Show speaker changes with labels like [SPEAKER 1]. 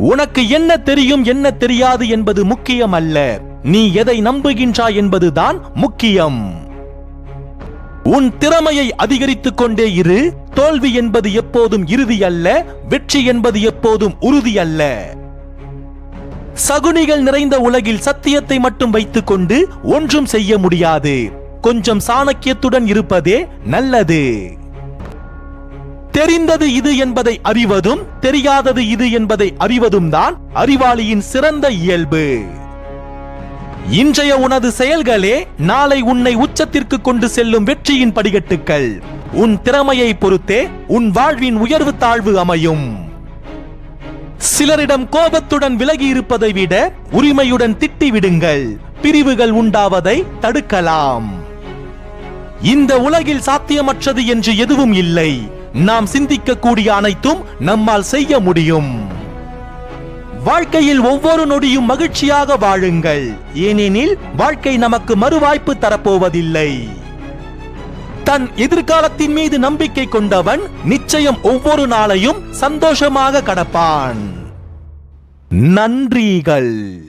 [SPEAKER 1] உனக்கு என்ன தெரியும் என்ன தெரியாது என்பது முக்கியம் அல்ல நீ எதை நம்புகின்றாய் என்பதுதான் முக்கியம். உன் திறமையை அதிகரித்துக் கொண்டே இரு. தோல்வி என்பது எப்போதும் இறுதி அல்ல வெற்றி என்பது எப்போதும் உறுதி அல்ல. சகுனிகள் நிறைந்த உலகில் சத்தியத்தை மட்டும் வைத்துக்கொண்டு ஒன்றும் செய்ய முடியாது. கொஞ்சம் சாணக்கியத்துடன் இருப்பதே நல்லது. தெரிந்தது இது என்பதை அறிவதும் தெரியாதது இது என்பதை அறிவதும் தான் அறிவாளியின் சிறந்த இயல்பு. இன்றைய உனது செயல்களே நாளை உன்னை உச்சத்திற்கு கொண்டு செல்லும் வெற்றியின் படிகட்டுக்கள். உன் திறமையை பொறுத்தே உன் வாழ்வின் உயர்வு தாழ்வு அமையும். சிலரிடம் கோபத்துடன் விலகி இருப்பதை விட உரிமையுடன் திட்டி விடுங்கள். பிரிவுகள் உண்டாவதை தடுக்கலாம். இந்த உலகில் சாத்தியமற்றது என்று எதுவும் இல்லை. நாம் சிந்திக்கக்கூடிய அனைத்தும் நம்மால் செய்ய முடியும். வாழ்க்கையில் ஒவ்வொரு நொடியும் மகிழ்ச்சியாக வாழுங்கள். ஏனெனில் வாழ்க்கை நமக்கு மறுவாய்ப்பு தரப்போவதில்லை. தன் எதிர்காலத்தின் மீது நம்பிக்கை கொண்டவன் நிச்சயம் ஒவ்வொரு நாளையும் சந்தோஷமாக கடப்பான். நன்றிகள்.